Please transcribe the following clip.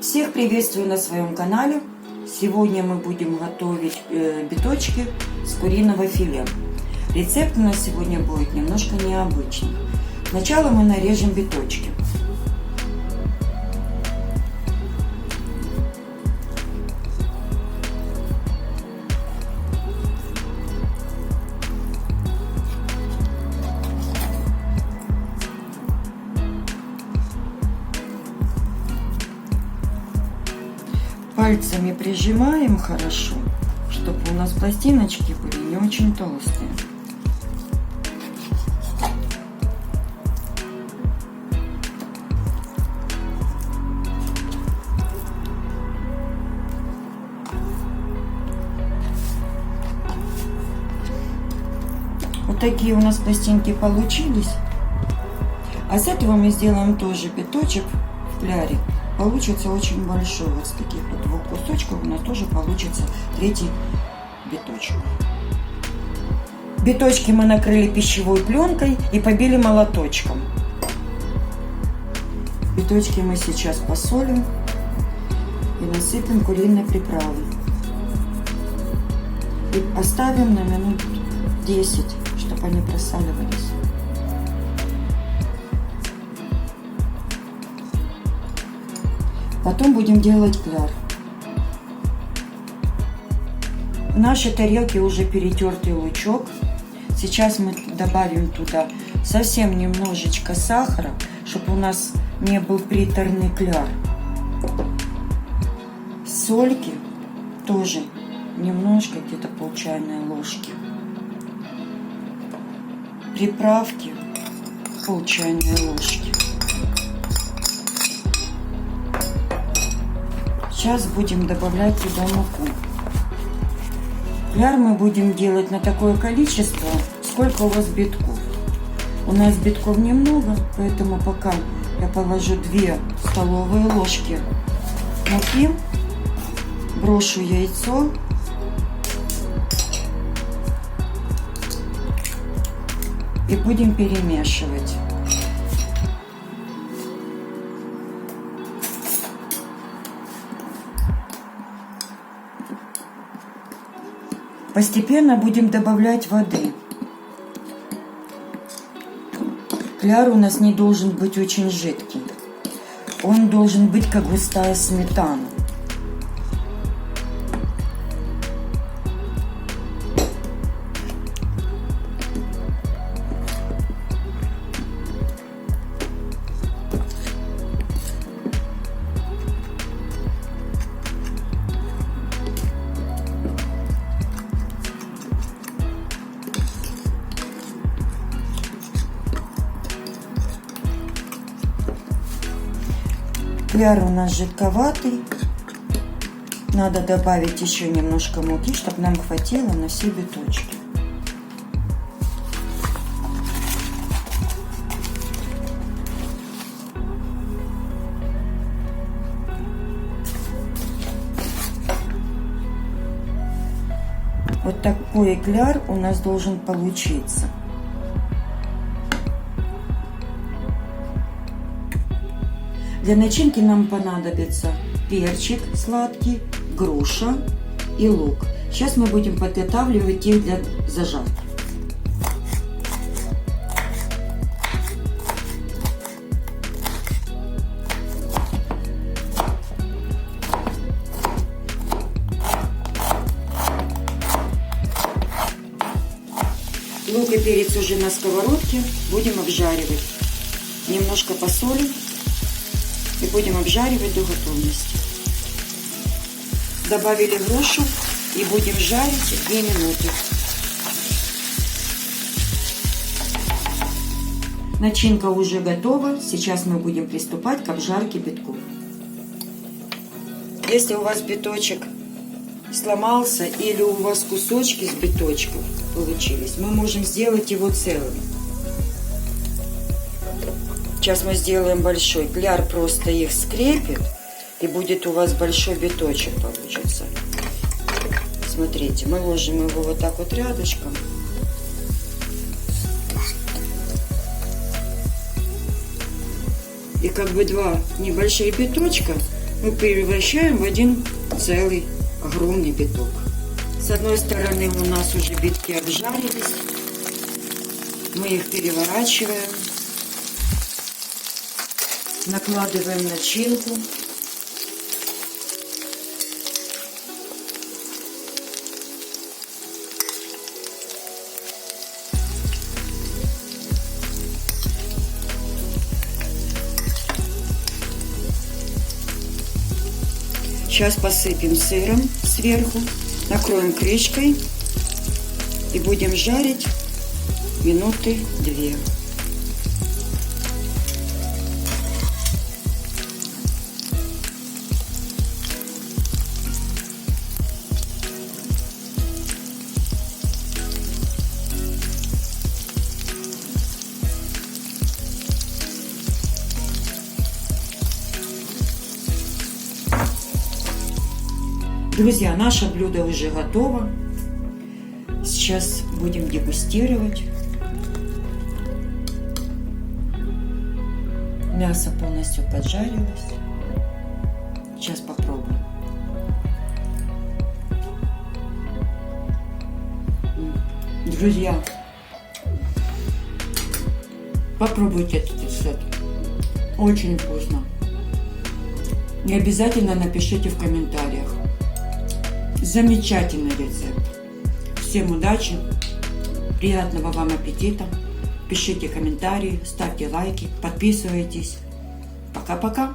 Всех приветствую на своем канале. Сегодня мы будем готовить э, биточки с куриного филе. Рецепт у нас сегодня будет немножко необычный. Сначала мы нарежем биточки. Пальцами прижимаем хорошо, чтобы у нас пластиночки были не очень толстые. Вот такие у нас пластинки получились. А с этого мы сделаем тоже пяточек в кляре. Получится очень большой. Вот с таких вот двух кусочков у нас тоже получится третий биточек. Биточки мы накрыли пищевой пленкой и побили молоточком. Биточки мы сейчас посолим и насыпем куриной приправы. И оставим на минут 10, чтобы они просаливались. Потом будем делать кляр. В нашей тарелке уже перетертый лучок. Сейчас мы добавим туда совсем немножечко сахара, чтобы у нас не был приторный кляр. Сольки тоже немножко, где-то пол чайной ложки. Приправки пол чайной ложки. Сейчас будем добавлять туда муку. Кляр мы будем делать на такое количество, сколько у вас битков. У нас битков немного, поэтому пока я положу 2 столовые ложки муки, брошу яйцо и будем перемешивать. Постепенно будем добавлять воды. Кляр у нас не должен быть очень жидкий. Он должен быть как густая сметана. Кляр у нас жидковатый. Надо добавить еще немножко муки, чтобы нам хватило на все биточки. Вот такой кляр у нас должен получиться. Для начинки нам понадобится перчик сладкий, груша и лук. Сейчас мы будем подготавливать их для зажарки. Лук и перец уже на сковородке. Будем обжаривать. Немножко посолим и будем обжаривать до готовности. Добавили грушу и будем жарить 2 минуты. Начинка уже готова. Сейчас мы будем приступать к обжарке битков. Если у вас биточек сломался или у вас кусочки с биточков получились, мы можем сделать его целым. Сейчас мы сделаем большой. Кляр просто их скрепит. И будет у вас большой биточек получится. Смотрите, мы ложим его вот так вот рядышком. И как бы два небольших биточка мы превращаем в один целый огромный биток. С одной стороны у нас уже битки обжарились. Мы их переворачиваем. Накладываем начинку. Сейчас посыпем сыром сверху, накроем крышкой и будем жарить минуты две. Друзья, наше блюдо уже готово. Сейчас будем дегустировать. Мясо полностью поджарилось. Сейчас попробуем. Друзья, попробуйте этот рецепт. Очень вкусно. И обязательно напишите в комментариях. Замечательный рецепт. Всем удачи, приятного вам аппетита. Пишите комментарии, ставьте лайки, подписывайтесь. Пока-пока.